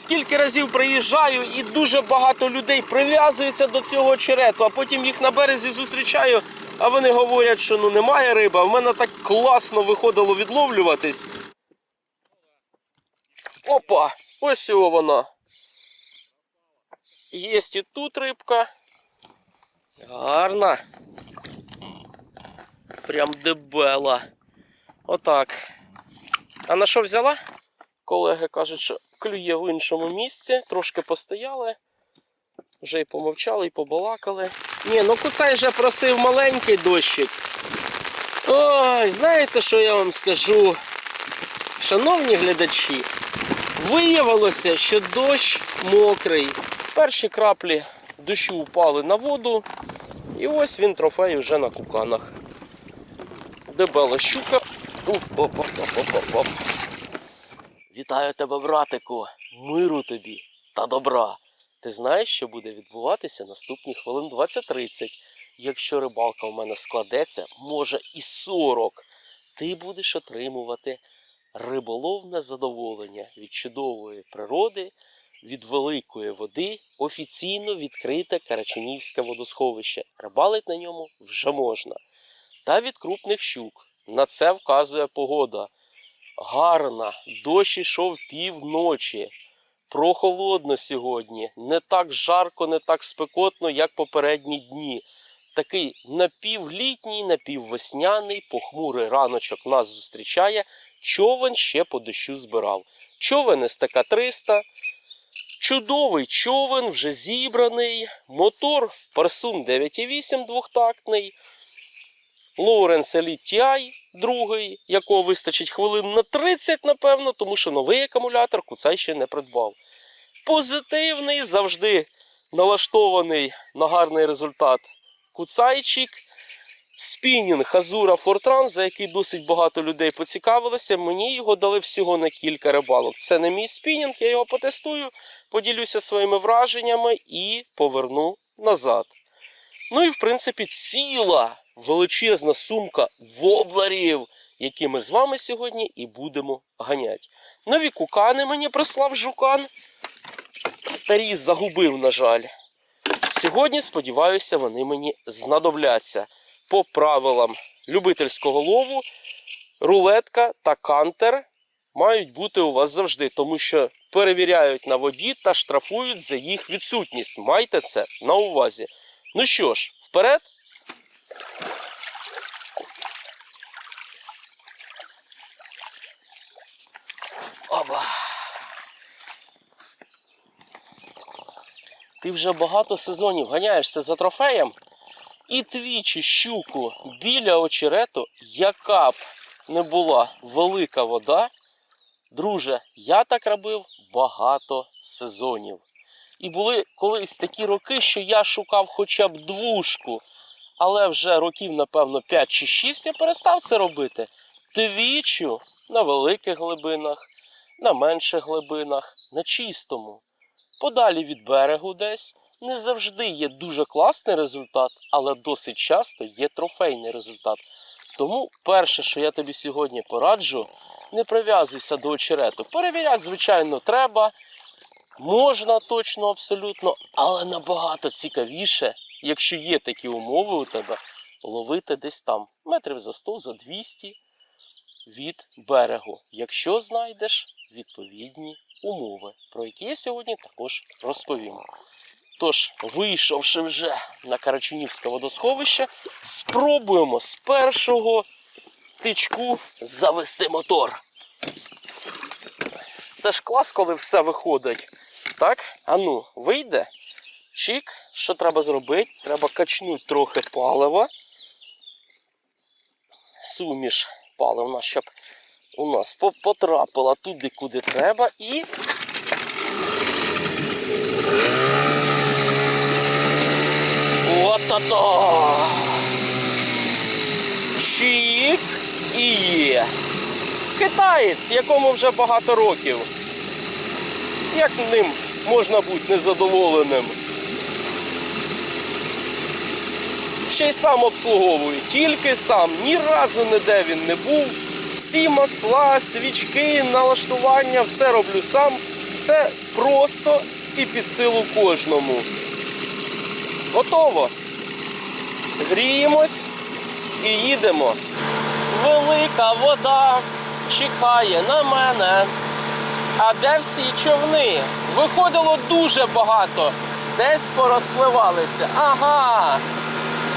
Скільки разів приїжджаю, і дуже багато людей прив'язуються до цього очерету, а потім їх на березі зустрічаю, а вони говорять, що ну немає риби. А в мене так класно виходило відловлюватись. Опа! Ось його вона. Є і тут рибка. Гарна. Прям дебела. Отак. А на що взяла? Колеги кажуть, що клює в іншому місці, трошки постояли, вже й помовчали, і побалакали. Ні, ну куцай вже просив маленький дощик. Ой, знаєте, що я вам скажу? Шановні глядачі, виявилося, що дощ мокрий. Перші краплі дощу упали на воду, і ось він трофей вже на куканах. Дебела щука. Оп-оп-оп-оп-оп-оп. Вітаю тебе, братику, миру тобі та добра. Ти знаєш, що буде відбуватися наступні хвилин 20-30. Якщо рибалка у мене складеться, може і 40. Ти будеш отримувати риболовне задоволення від чудової природи, від великої води, офіційно відкрите Карачунівське водосховище. Рибалить на ньому вже можна. Та від крупних щук. На це вказує погода гарна. Дощ ішов півночі. Прохолодно сьогодні. Не так жарко, не так спекотно, як попередні дні. Такий напівлітній, напіввесняний, похмурий раночок нас зустрічає. Човен ще по дощу збирав. Човен СТК 300. Чудовий човен, вже зібраний. Мотор Парсун 9,8 двохтактний. Лоуренс Elite другий, якого вистачить хвилин на 30, напевно, тому що новий акумулятор Куцай ще не придбав. Позитивний, завжди налаштований на гарний результат куцайчик. Спінінг Азура Фортран, за який досить багато людей поцікавилося. Мені його дали всього на кілька рибалок. Це не мій спінінг, я його потестую, поділюся своїми враженнями і поверну назад. Ну і в принципі ціла величезна сумка воблерів, які ми з вами сьогодні і будемо ганяти. Нові кукани мені прислав жукан. Старі загубив, на жаль. Сьогодні, сподіваюся, вони мені знадобляться. По правилам любительського лову, рулетка та кантер мають бути у вас завжди, тому що перевіряють на воді та штрафують за їх відсутність. Майте це на увазі. Ну що ж, вперед. Оба. Ти вже багато сезонів ганяєшся за трофеєм і твічі щуку біля очерету, яка б не була велика вода. Друже, я так робив багато сезонів. І були колись такі роки, що я шукав хоча б двушку, але вже років, напевно, 5 чи 6 я перестав це робити. Твічу на великих глибинах, на менших глибинах, на чистому. Подалі від берегу десь не завжди є дуже класний результат, але досить часто є трофейний результат. Тому перше, що я тобі сьогодні пораджу, не прив'язуйся до очерету. Перевіряти, звичайно, треба. Можна точно, абсолютно, але набагато цікавіше, якщо є такі умови у тебе, ловити десь там, метрів за 100, за 200 від берегу, якщо знайдеш відповідні умови, про які я сьогодні також розповім. Тож, вийшовши вже на Карачунівське водосховище, спробуємо з першого тичку завести мотор. Це ж клас, коли все виходить. Так? А ну, вийде. Чик, що треба зробити? Треба качнути трохи палива. Суміш паливна, щоб у нас потрапила туди, куди треба, і. От-то-то! Чик і є. Китаєць, якому вже багато років. Як ним можна бути незадоволеним? Ще й сам обслуговую, тільки сам. Ні разу ніде він не був. Всі масла, свічки, налаштування, все роблю сам. Це просто і під силу кожному. Готово. Гріємось і їдемо. Велика вода чекає на мене. А де всі човни? Виходило дуже багато. Десь порозпливалися. Ага.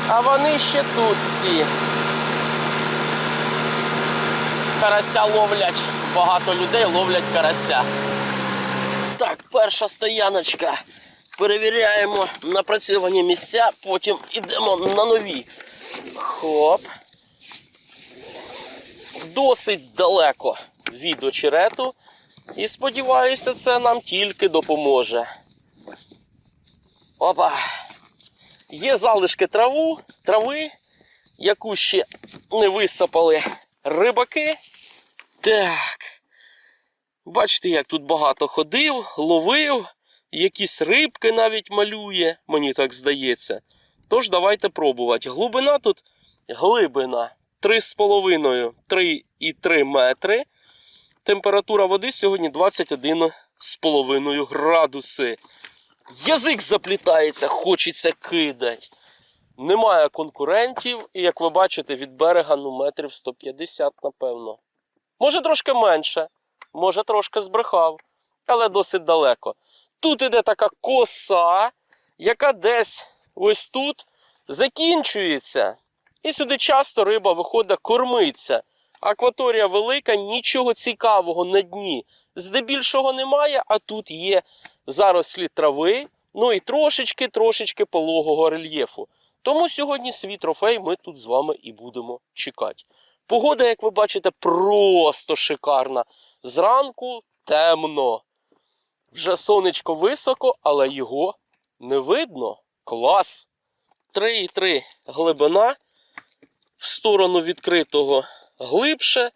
А вони ще тут всі. Карася ловлять. Багато людей ловлять карася. Так, перша стояночка. Перевіряємо напрацьовані місця, потім йдемо на нові. Хоп. Досить далеко від очерету. І сподіваюся, це нам тільки допоможе. Опа. Є залишки траву, трави, яку ще не висипали рибаки. Так. Бачите, як тут багато ходив, ловив, якісь рибки навіть малює, мені так здається. Тож давайте пробувати. Глибина тут глибина 3,5-3,3 метри. Температура води сьогодні 21,5 градуси. Язик заплітається, хочеться кидати. Немає конкурентів, і як ви бачите, від берега ну, метрів 150, напевно. Може трошки менше, може трошки збрехав, але досить далеко. Тут іде така коса, яка десь ось тут закінчується. І сюди часто риба виходить кормиться. Акваторія велика, нічого цікавого на дні. Здебільшого немає, а тут є зарослі трави, ну і трошечки, трошечки пологого рельєфу. Тому сьогодні свій трофей ми тут з вами і будемо чекати. Погода, як ви бачите, просто шикарна. Зранку темно. Вже сонечко високо, але його не видно. Клас! 3,3 глибина. В сторону відкритого глибше.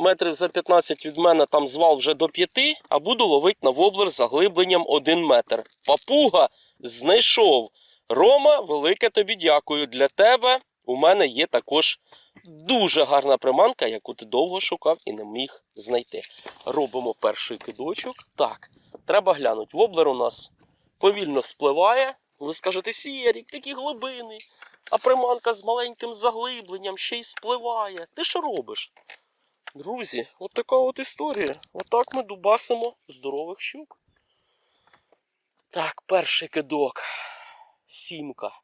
Метрів за 15 від мене там звал вже до 5, а буду ловити на воблер заглибленням 1 метр. Папуга знайшов. Рома, велике тобі дякую. Для тебе у мене є також дуже гарна приманка, яку ти довго шукав і не міг знайти. Робимо перший кидочок. Так, треба глянути. Воблер у нас повільно спливає. Ви скажете, Сірік, такі глибини. А приманка з маленьким заглибленням ще й спливає. Ти що робиш? Друзі, от така от історія. Отак ми дубасимо здорових щук. Так, перший кидок. Сімка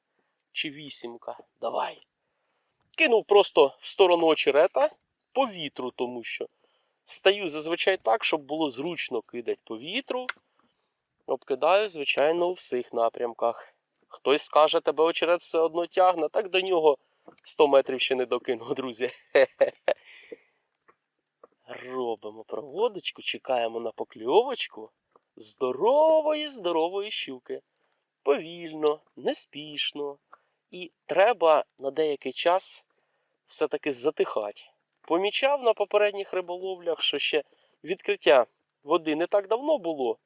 чи вісімка. Давай. Кинув просто в сторону очерета по вітру, тому що стаю зазвичай так, щоб було зручно кидати по вітру. Обкидаю, звичайно, у всіх напрямках. Хтось скаже, тебе очерет все одно тягне, так до нього 100 метрів ще не докинув, друзі. Хе-хе-хе. Робимо проводочку, чекаємо на покльовочку здорової, здорової щуки. Повільно, неспішно. І треба на деякий час все-таки затихати. Помічав на попередніх риболовлях, що ще відкриття води не так давно було.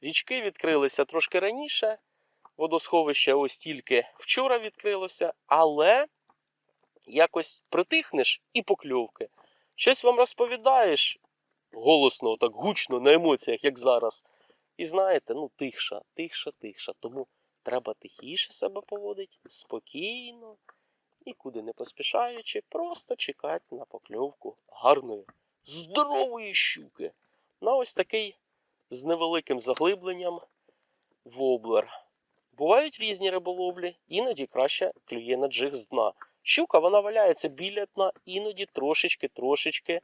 Річки відкрилися трошки раніше. Водосховище ось тільки вчора відкрилося, але якось притихнеш і покльовки. Щось вам розповідаєш голосно, так гучно, на емоціях, як зараз. І знаєте, ну тихша, тихша, тихша. Тому треба тихіше себе поводити, спокійно, нікуди не поспішаючи, просто чекати на покльовку гарної, здорової щуки. На ось такий з невеликим заглибленням воблер. Бувають різні риболовлі, іноді краще клює на джиг з дна. Щука вона валяється біля дна, іноді трошечки-трошечки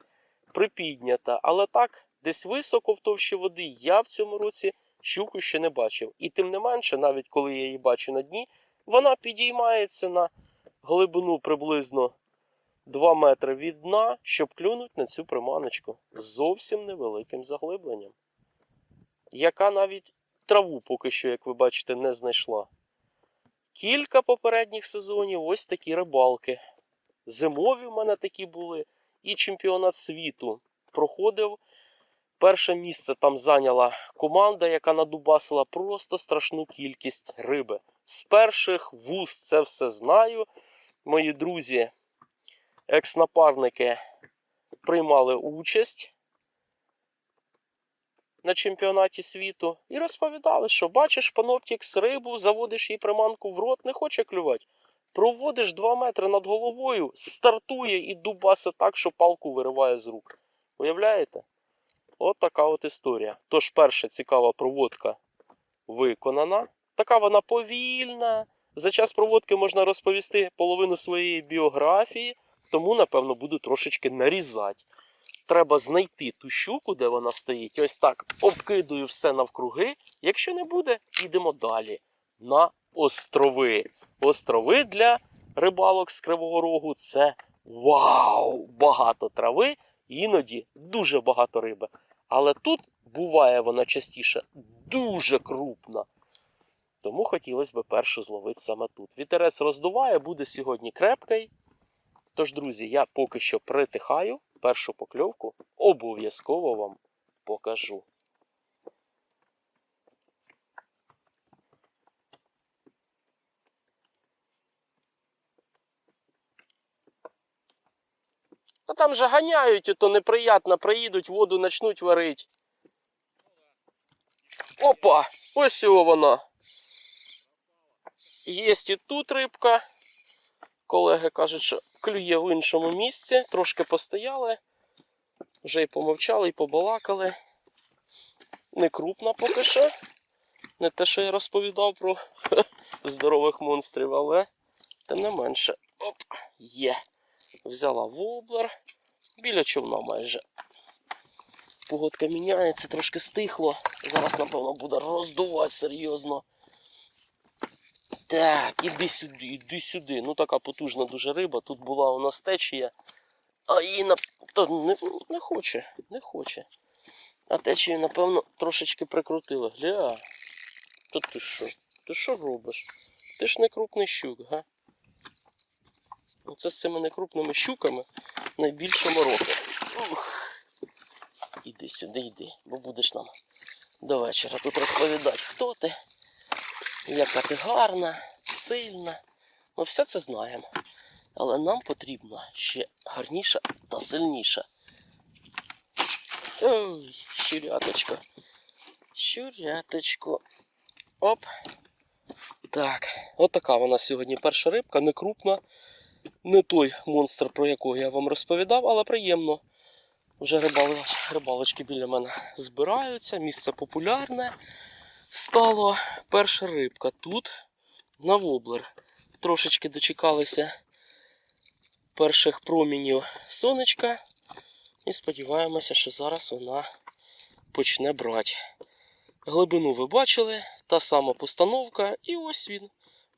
припіднята. Але так, десь високо в товщі води я в цьому році щуку ще не бачив. І тим не менше, навіть коли я її бачу на дні, вона підіймається на глибину приблизно 2 метри від дна, щоб клюнути на цю приманочку з зовсім невеликим заглибленням, яка навіть траву поки що, як ви бачите, не знайшла. Кілька попередніх сезонів ось такі рибалки. Зимові в мене такі були, і чемпіонат світу проходив. Перше місце там зайняла команда, яка надубасила просто страшну кількість риби. З перших вуст це все знаю. Мої друзі, екс-напарники приймали участь. На чемпіонаті світу і розповідали, що бачиш паноптікс рибу, заводиш їй приманку в рот, не хоче клювати. Проводиш 2 метри над головою, стартує і дубасе так, що палку вириває з рук. Уявляєте? От така от історія. Тож перша цікава проводка виконана. Така вона повільна. За час проводки можна розповісти половину своєї біографії, тому, напевно, буду трошечки нарізати. Треба знайти ту щуку, де вона стоїть. Ось так обкидую все навкруги. Якщо не буде, йдемо далі на острови. Острови для рибалок з Кривого Рогу це вау! Багато трави, іноді дуже багато риби. Але тут буває вона частіше дуже крупна. Тому хотілося б першу зловити саме тут. Вітерець роздуває, буде сьогодні крепкий. Тож, друзі, я поки що притихаю. Першу покльовку обов'язково вам покажу. Та там же ганяють, ото неприятно, приїдуть, воду почнуть варити. Опа! Ось його вона. Є і тут рибка. Колеги кажуть, що клює в іншому місці. Трошки постояли, вже й помовчали, і побалакали. Не крупна поки що. Не те, що я розповідав про здорових монстрів, але тим не менше. Оп, є. Взяла воблер. Біля човна майже. Погодка міняється, трошки стихло. Зараз, напевно, буде роздувати серйозно. Так, іди сюди, іди сюди. Ну така потужна дуже риба. Тут була у нас течія. А її на... Та не, не хоче, не хоче. А течію, напевно, трошечки прикрутили. Гля. То ти що? Ти що робиш? Ти ж не крупний щук, га? Це з цими некрупними щуками найбільше мороки. Ух. Іди сюди, йди, бо будеш нам до вечора тут розповідати, хто ти, яка ти гарна, сильна. Ми все це знаємо. Але нам потрібна ще гарніша та сильніша. Ой, щуряточко. Щуряточко. Оп. Так, отака вона сьогодні перша рибка, не крупна. Не той монстр, про якого я вам розповідав, але приємно. Вже рибалочки біля мене збираються, місце популярне. Стало перша рибка тут, на воблер. Трошечки дочекалися перших промінів сонечка. І сподіваємося, що зараз вона почне брати. Глибину ви бачили, та сама постановка, і ось він.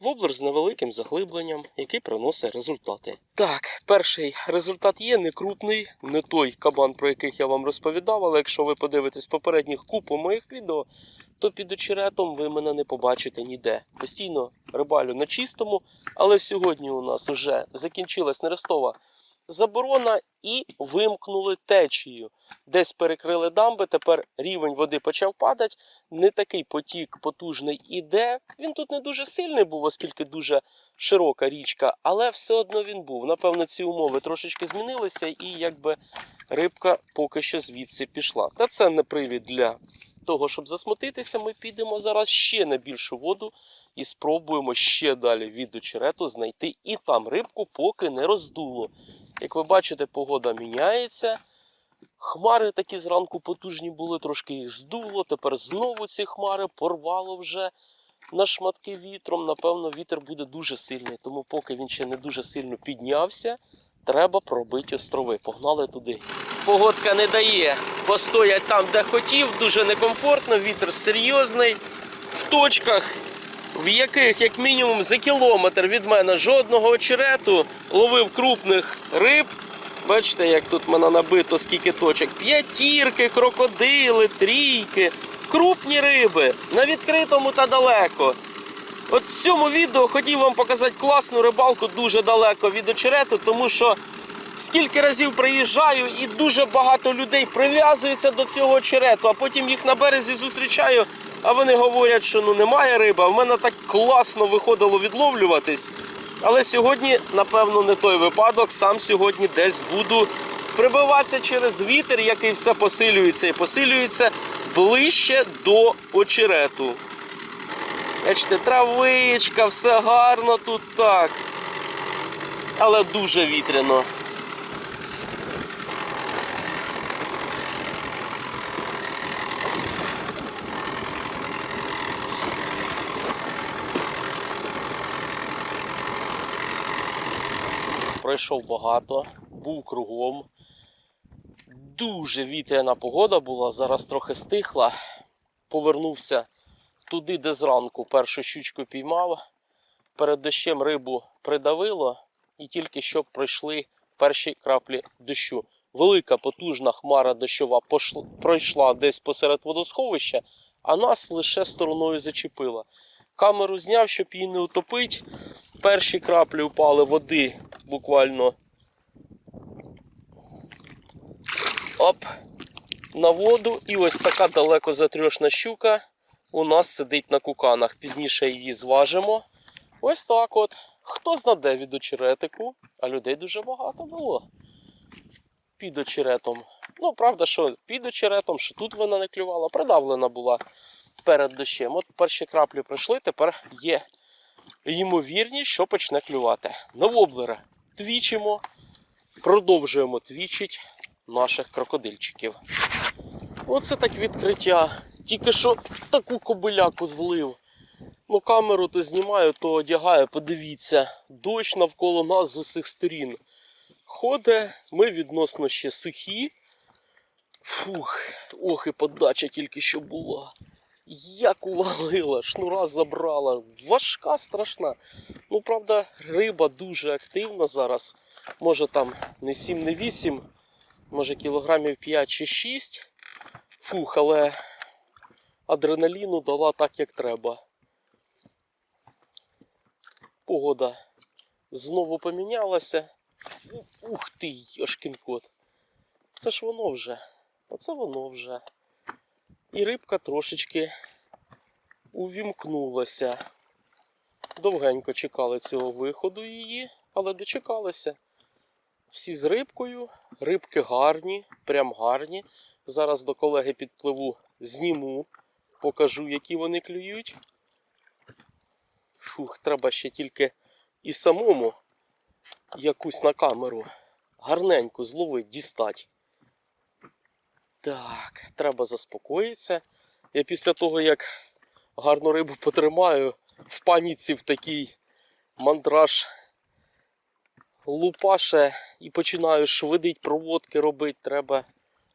Воблер з невеликим заглибленням, який приносить результати. Так, перший результат є не крупний, не той кабан, про яких я вам розповідав, але якщо ви подивитесь попередніх купу моїх відео, то під очеретом ви мене не побачите ніде. Постійно рибалю на чистому, але сьогодні у нас вже закінчилась нерестова заборона і вимкнули течію. Десь перекрили дамби, тепер рівень води почав падати. Не такий потік потужний іде. Він тут не дуже сильний був, оскільки дуже широка річка, але все одно він був. Напевно, ці умови трошечки змінилися, і якби рибка поки що звідси пішла. Та це не привід для того, щоб засмутитися. Ми підемо зараз ще на більшу воду і спробуємо ще далі від очерету знайти і там рибку, поки не роздуло. Як ви бачите, погода міняється. Хмари такі зранку потужні були, трошки їх здуло. Тепер знову ці хмари порвало вже на шматки вітром. Напевно, вітер буде дуже сильний, тому поки він ще не дуже сильно піднявся, треба пробити острови. Погнали туди. Погодка не дає постоять там, де хотів, дуже некомфортно, вітер серйозний. В точках, в яких, як мінімум, за кілометр від мене жодного очерету ловив крупних риб. Бачите, як тут мене набито скільки точок. П'ятірки, крокодили, трійки, крупні риби на відкритому та далеко. От в цьому відео хотів вам показати класну рибалку дуже далеко від очерету, тому що скільки разів приїжджаю і дуже багато людей прив'язуються до цього очерету, а потім їх на березі зустрічаю, а вони говорять, що ну немає риби. А в мене так класно виходило відловлюватись. Але сьогодні, напевно, не той випадок. Сам сьогодні десь буду прибиватися через вітер, який все посилюється і посилюється. ближче до очерету. Бачите, травичка, все гарно тут так. Але дуже вітряно. Пройшов багато, був кругом. Дуже вітряна погода була, зараз трохи стихла. Повернувся туди, де зранку першу щучку піймав. Перед дощем рибу придавило, і тільки що пройшли перші краплі дощу. Велика потужна хмара дощова пройшла десь посеред водосховища, а нас лише стороною зачепила. Камеру зняв, щоб її не утопить. Перші краплі упали води буквально оп, на воду. І ось така далеко затрьошна щука у нас сидить на куканах. Пізніше її зважимо. Ось так от. Хто знаде від очеретику, а людей дуже багато було. Під очеретом. Ну, правда, що під очеретом, що тут вона не клювала, придавлена була перед дощем. От перші краплі пройшли, тепер є ймовірність, що почне клювати. На воблера твічимо, продовжуємо твічить наших крокодильчиків. Оце так відкриття. Тільки що таку кобиляку злив. Ну, камеру то знімаю, то одягаю, подивіться, дощ навколо нас з усіх сторін. Ходить, ми відносно ще сухі. Фух, ох, і подача тільки що була. Як увалила, шнура забрала. Важка, страшна. Ну, правда, риба дуже активна зараз. Може там не 7, не 8, може кілограмів 5 чи 6. Фух, але адреналіну дала так, як треба. Погода знову помінялася. Ух ти, йошкін кот. Це ж воно вже. Оце воно вже. І рибка трошечки увімкнулася. Довгенько чекали цього виходу її, але дочекалися. Всі з рибкою, рибки гарні, прям гарні. Зараз до колеги підпливу, зніму, покажу, які вони клюють. Фух, треба ще тільки і самому якусь на камеру гарненьку зловить, дістать. Так, треба заспокоїтися. Я після того, як гарну рибу потримаю, в паніці в такий мандраж лупаше і починаю швидить проводки робити. Треба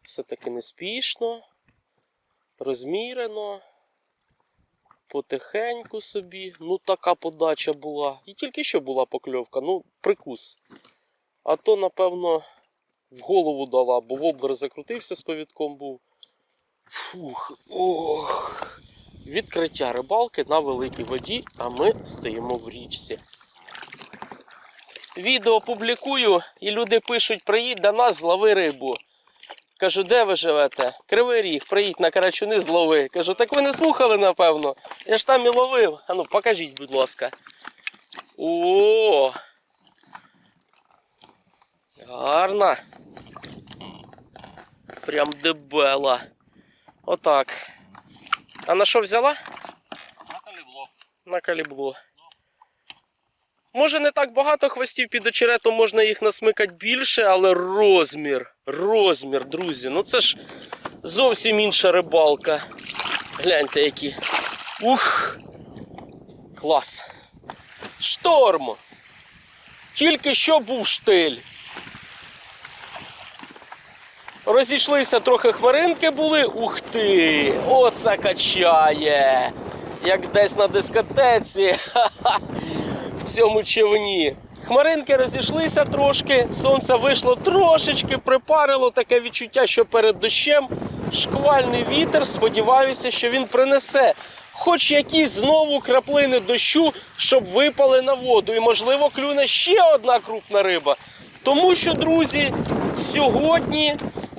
все-таки неспішно, розмірено, потихеньку собі. Ну, така подача була. І тільки що була покльовка, ну, прикус. А то, напевно, в голову дала, бо воблер закрутився з повідком був. Фух, ох. Відкриття рибалки на великій воді, а ми стоїмо в річці. Відео публікую, і люди пишуть: приїдь до нас, злови рибу. Кажу, де ви живете? Кривий ріг, приїдь на карачуни, злови. Кажу, так ви не слухали, напевно. Я ж там і ловив. А ну, покажіть, будь ласка. О! Гарна. Прям дебела. Отак. А на що взяла? На калібло. На калібло. Може не так багато хвостів під очеретом, можна їх насмикати більше, але розмір, розмір, друзі. Ну це ж зовсім інша рибалка. Гляньте які. Ух! Клас. Шторм! Тільки що був штиль. Розійшлися трохи хмаринки були. Ух ти! Оце качає! Як десь на дискотеці. Ха-ха! В цьому човні. Хмаринки розійшлися трошки, сонце вийшло трошечки, припарило таке відчуття, що перед дощем шквальний вітер. Сподіваюся, що він принесе хоч якісь знову краплини дощу, щоб випали на воду. І, можливо, клюне ще одна крупна риба. Тому що, друзі, сьогодні,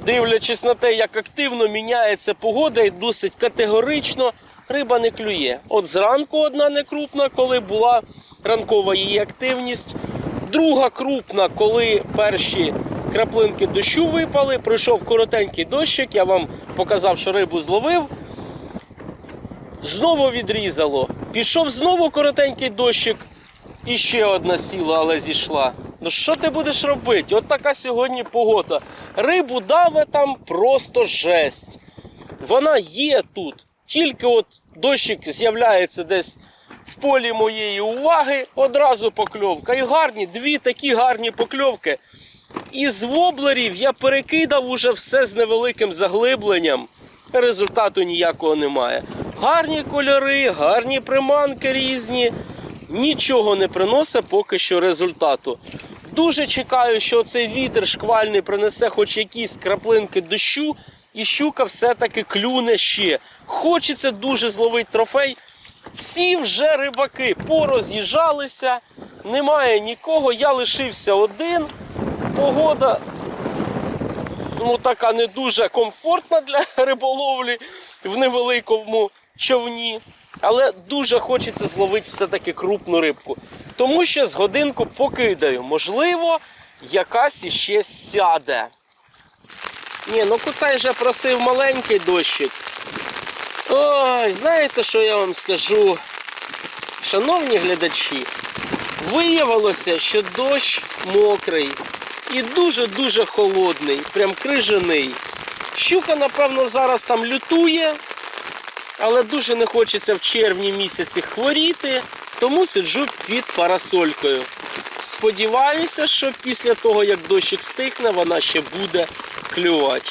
дивлячись на те, як активно міняється погода, і досить категорично риба не клює. От зранку одна не крупна, коли була ранкова її активність. Друга крупна, коли перші краплинки дощу випали, пройшов коротенький дощик, я вам показав, що рибу зловив. Знову відрізало. Пішов знову коротенький дощик. І ще одна сіла, але зійшла. Ну що ти будеш робити? От така сьогодні погода. Рибу даве там просто жесть. Вона є тут. Тільки от дощик з'являється десь в полі моєї уваги, одразу покльовка. І гарні, дві такі гарні покльовки. Із воблерів я перекидав уже все з невеликим заглибленням. Результату ніякого немає. Гарні кольори, гарні приманки різні. Нічого не приносить поки що результату. Дуже чекаю, що цей вітер шквальний принесе хоч якісь краплинки дощу, і щука все-таки клюне ще. Хочеться дуже зловити трофей. Всі вже рибаки пороз'їжджалися, немає нікого. Я лишився один. Погода ну, така не дуже комфортна для риболовлі в невеликому човні. Але дуже хочеться зловити все-таки крупну рибку. Тому що з годинку покидаю. Можливо, якась іще сяде. Ні, ну куцай вже просив маленький дощик. Ой, знаєте, що я вам скажу? Шановні глядачі, виявилося, що дощ мокрий і дуже-дуже холодний, прям крижаний. Щука, напевно, зараз там лютує, але дуже не хочеться в червні місяці хворіти, тому сиджу під парасолькою. Сподіваюся, що після того, як дощик стихне, вона ще буде клювати.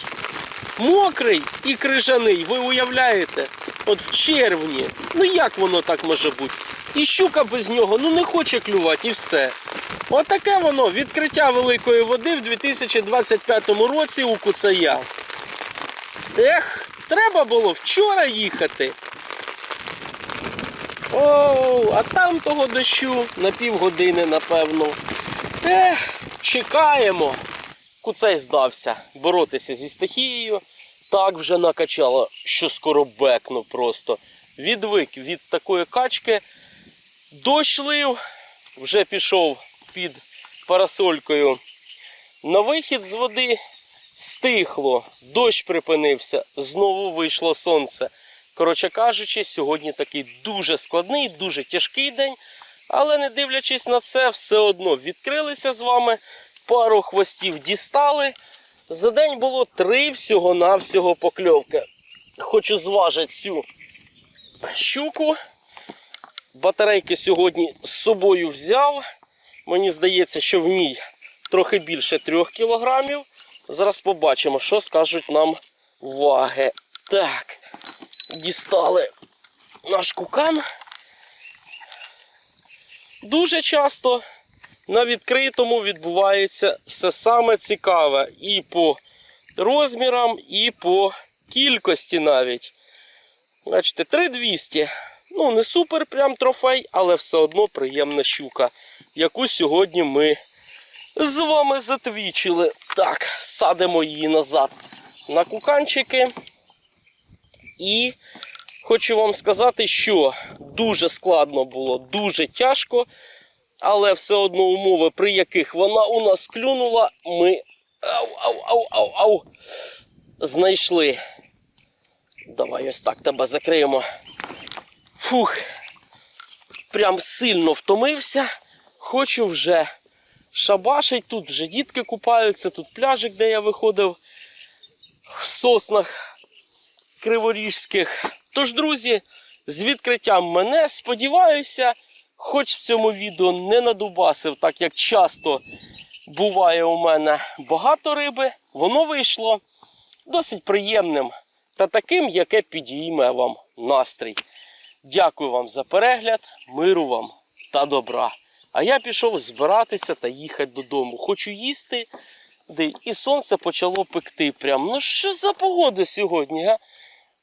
Мокрий і крижаний, ви уявляєте? От в червні. Ну як воно так може бути? І щука без нього ну не хоче клювати і все. Отаке воно відкриття великої води в 2025 році у Куцая. Ех, треба було вчора їхати. Оу, а там того дощу на півгодини, напевно. Ех, чекаємо. Куцей здався боротися зі стихією. Так вже накачало, що скоро бекну просто. Відвик від такої качки. Дощ лив, вже пішов під парасолькою на вихід з води. Стихло, дощ припинився, знову вийшло сонце. Коротше кажучи, сьогодні такий дуже складний, дуже тяжкий день. Але не дивлячись на це, все одно відкрилися з вами, пару хвостів дістали. За день було три всього-навсього покльовки. Хочу зважити цю щуку. Батарейки сьогодні з собою взяв. Мені здається, що в ній трохи більше 3 кілограмів. Зараз побачимо, що скажуть нам ваги. Так, дістали наш кукан. Дуже часто на відкритому відбувається все саме цікаве і по розмірам, і по кількості навіть. Бачите, 3200. Ну, не супер прям трофей, але все одно приємна щука, яку сьогодні ми з вами затвічили. Так, садимо її назад на куканчики. І хочу вам сказати, що дуже складно було, дуже тяжко, але все одно умови, при яких вона у нас клюнула, ми ау, ау, ау, ау, ау, знайшли. Давай ось так тебе закриємо. Фух, прям сильно втомився. Хочу вже шабашить. Тут вже дітки купаються, тут пляжик, де я виходив в соснах криворіжських. Тож, друзі, з відкриттям мене сподіваюся, хоч в цьому відео не надубасив, так як часто буває у мене багато риби, воно вийшло досить приємним та таким, яке підійме вам настрій. Дякую вам за перегляд, миру вам та добра. А я пішов збиратися та їхати додому. Хочу їсти, і сонце почало пекти. Прям. Ну що за погода сьогодні? га?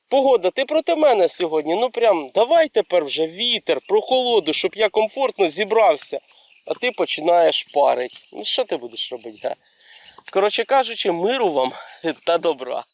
Погода, ти проти мене сьогодні. Ну прям давай тепер вже вітер, прохолоду, щоб я комфортно зібрався. А ти починаєш парить. Ну що ти будеш робити? Коротше кажучи, миру вам та добра.